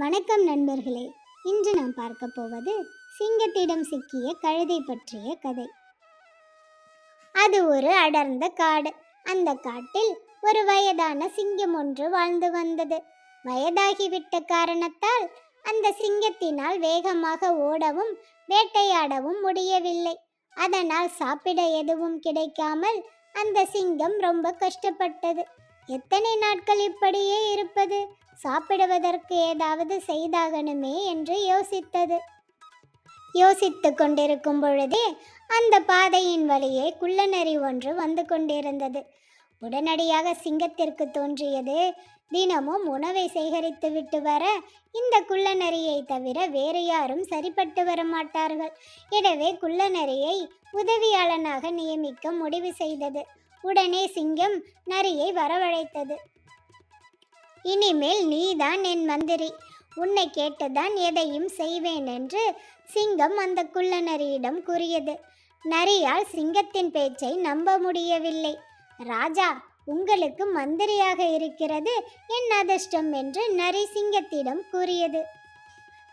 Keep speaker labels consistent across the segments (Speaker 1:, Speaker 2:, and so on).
Speaker 1: வணக்கம் நண்பர்களே. இன்று நாம் பார்க்க போவது சிங்கத்திடம் சிக்கிய கழுதை பற்றிய கதை. அது ஒரு அடர்ந்த காடு. அந்த காட்டில் ஒரு வயதான சிங்கம் ஒன்று வாழ்ந்து வந்தது. வயதாகிவிட்ட காரணத்தால் அந்த சிங்கத்தினால் வேகமாக ஓடவும் வேட்டையாடவும் முடியவில்லை. அதனால் சாப்பிட எதுவும் கிடைக்காமல் அந்த சிங்கம் ரொம்ப கஷ்டப்பட்டது. எத்தனை நாட்கள் இப்படியே இருப்பது? சாப்பிடுவதற்கு ஏதாவது செய்தாகணுமே என்று யோசித்தது. யோசித்து கொண்டிருக்கும் பொழுதே அந்த பாதையின் வழியே குள்ளநரி ஒன்று வந்து கொண்டிருந்தது. உடனடியாக சிங்கத்திற்கு தோன்றியது தினமும் உணவை சேகரித்து விட்டு வர இந்த குள்ளநரியை தவிர வேறு யாரும் சரிப்பட்டு வர மாட்டார்கள். எனவே குள்ளநரியை உதவியாளனாக நியமிக்க முடிவு செய்தது. உடனே சிங்கம் நரியை வரவழைத்தது. இனிமேல் நீதான் என் மந்திரி. உன்னை கேட்டுதான் எதையும் செய்வேன் என்று சிங்கம் அந்த குள்ள நரியிடம் கூறியது. நரியால் சிங்கத்தின் பேச்சை நம்ப முடியவில்லை. ராஜா உங்களுக்கு மந்திரியாக இருக்கிறது என் அதிர்ஷ்டம் என்று நரி சிங்கத்திடம் கூறியது.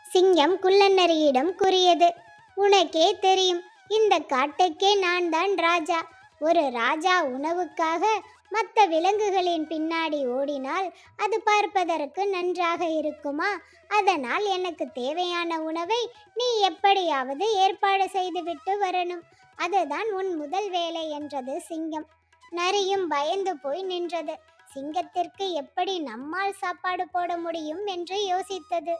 Speaker 1: சிங்கம் குள்ளநரியிடம் கூறியது உனக்கே தெரியும் இந்த காட்டுக்கே நான் தான் ராஜா. ஒரு ராஜா உணவுக்காக மற்ற விலங்குகளின் பின்னாடி ஓடினால் அது பார்ப்பதற்கு நன்றாக இருக்குமா? அதனால் எனக்கு தேவையான உணவை நீ எப்படியாவது ஏற்பாடு செய்துவிட்டு வரணும். அதுதான் உன் முதல் வேலை என்றது சிங்கம். நரியும் பயந்து போய் நின்றது. சிங்கத்திற்கு எப்படி நம்மால் சாப்பாடு போட முடியும் என்று யோசித்தது.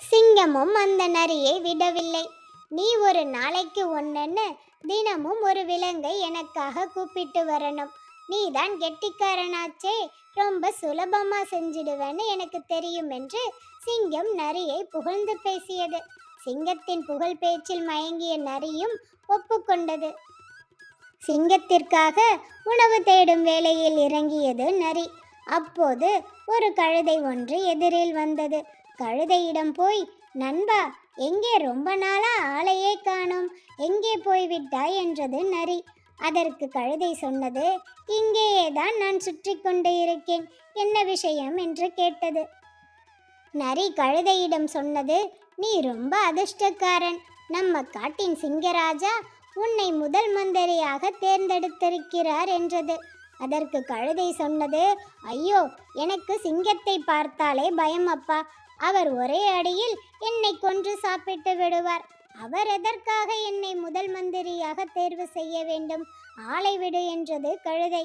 Speaker 1: சிங்கமும் அந்த நரியை விடவில்லை. நீ ஒரு நாளைக்கு ஒன்னன்னு தினமும் ஒரு விலங்கை எனக்காக கூப்பிட்டு வரணும். நீ தான் கெட்டிக்காரனாச்சே. ரொம்ப சுலபமா செஞ்சிடுவேன்னு எனக்கு தெரியும் என்று சிங்கம் நரியை புகழ்ந்து பேசியது. சிங்கத்தின் புகழ் பேச்சில் மயங்கிய நரியும் ஒப்புக்கொண்டது. சிங்கத்திற்காக உணவு தேடும் வேலையில் இறங்கியது நரி. அப்போது ஒரு கழுதை ஒன்று எதிரில் வந்தது. கழுதையிடம் போய் நண்பா எங்கே ரொம்ப நாளா ஆளையே காணோம். எங்கே போய்விட்டாய்? என்றது நரி. அதற்கு கழுதை சொன்னது இங்கேயே தான் நான் சுற்றி கொண்டு இருக்கேன். என்ன விஷயம்? என்று கேட்டது. நரி கழுதையிடம் சொன்னது நீ ரொம்ப அதிர்ஷ்டக்காரன். நம்ம காட்டின் சிங்கராஜா உன்னை முதல் மந்திரியாக தேர்ந்தெடுத்திருக்கிறார் என்றது. அதற்கு கழுதை சொன்னது ஐயோ எனக்கு சிங்கத்தை பார்த்தாலே பயம் அப்பா. அவர் ஒரே அடியில் என்னை கொன்று சாப்பிட்டு விடுவார். அவர் எதற்காக என்னை முதல் மந்திரியாக தேர்வு செய்ய வேண்டும்? ஆளை விடு என்றது கழுதை.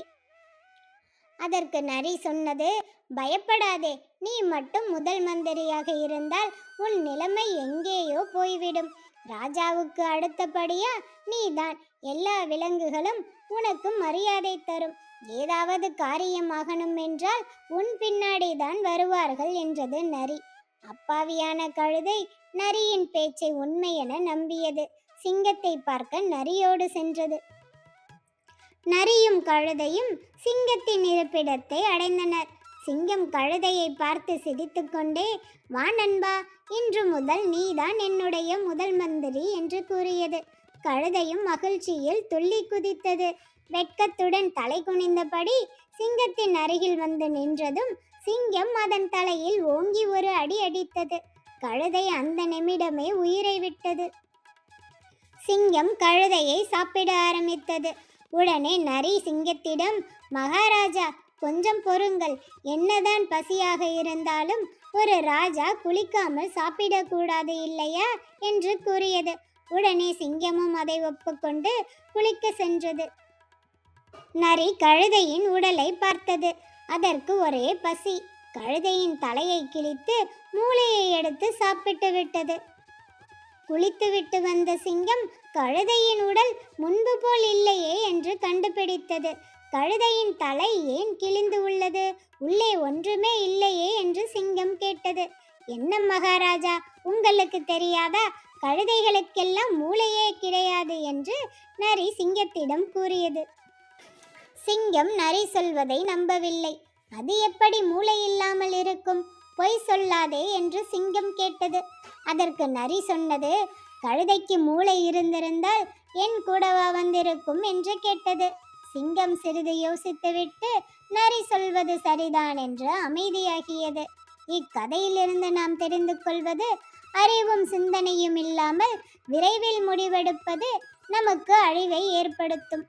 Speaker 1: அதற்கு நரி சொன்னது பயப்படாதே நீ மட்டும் முதல் மந்திரியாக இருந்தால் உன் நிலைமை எங்கேயோ போய்விடும். ராஜாவுக்கு அடுத்தபடியா நீதான். எல்லா விலங்குகளும் உனக்கு மரியாதை தரும். ஏதாவது காரியமாகணும் என்றால் உன் பின்னாடி தான் வருவார்கள் என்றது நரி. அப்பாவியான கழுதை நரியின் பேச்சை உண்மை என நம்பியது. சிங்கத்தை பார்க்க நரியோடு சென்றது. நரியும் கழுதையும் சிங்கத்தின் இருப்பிடத்தை அடைந்தனர். சிங்கம் கழுதையை பார்த்து சிரித்துக்கொண்டே வா நண்பா இன்று முதல் நீதான் என்னுடைய முதல் மந்திரி என்று கூறியது. கழுதையும் மகிழ்ச்சியில் துள்ளி குதித்தது. வெட்கத்துடன் தலை குனிந்தபடி சிங்கத்தின் அருகில் வந்து நின்றதும் சிங்கம் அதன் தலையில் ஓங்கி ஒரு அடி அடித்தது. கழுதை அந்த நிமிடமே உயிரை விட்டது. சிங்கம் கழுதையை சாப்பிட ஆரம்பித்தது. உடனே நரி சிங்கத்திடம் மகாராஜா கொஞ்சம் பொறுங்கள். என்னதான் பசியாக இருந்தாலும் ஒரு ராஜா குளிக்காமல் சாப்பிடக்கூடாது இல்லையா? என்று கூறியது. உடனே சிங்கமும் அதை ஒப்புக்கொண்டு குளிக்க சென்றது. நரி கழுதையின் உடலை பார்த்தது. அதற்கு ஒரே பசி. கழுதையின் தலையை கிழித்து மூளையை எடுத்து சாப்பிட்டு விட்டது. குளித்துவிட்டு வந்த சிங்கம் கழுதையின் உடல் முன்பு போல் இல்லையே என்று கண்டுபிடித்தது. கழுதையின் தலை ஏன் கிழிந்து உள்ளது? உள்ளே ஒன்றுமே இல்லையே என்று சிங்கம் கேட்டது. என்ன மகாராஜா உங்களுக்கு தெரியாதா? கழுதைகளுக்கெல்லாம் மூளையே கிடையாது என்று நரி சிங்கத்திடம் கூறியது. சிங்கம் நரி சொல்வதை நம்பவில்லை. அது எப்படி மூளை இல்லாமல் இருக்கும்? பொய் சொல்லாதே என்று சிங்கம் கேட்டது. அதற்கு நரி சொன்னது கழுதைக்கு மூளை இருந்திருந்தால் என் கூடவா வந்திருக்கும்? என்று கேட்டது. சிங்கம் சிறிது யோசித்துவிட்டு நரி சொல்வது சரிதான் என்று அமைதியாகியது. இக்கதையிலிருந்து நாம் தெரிந்து கொள்வது அறிவும் சிந்தனையும் இல்லாமல் விரைவில் முடிவெடுப்பது நமக்கு அழிவை ஏற்படுத்தும்.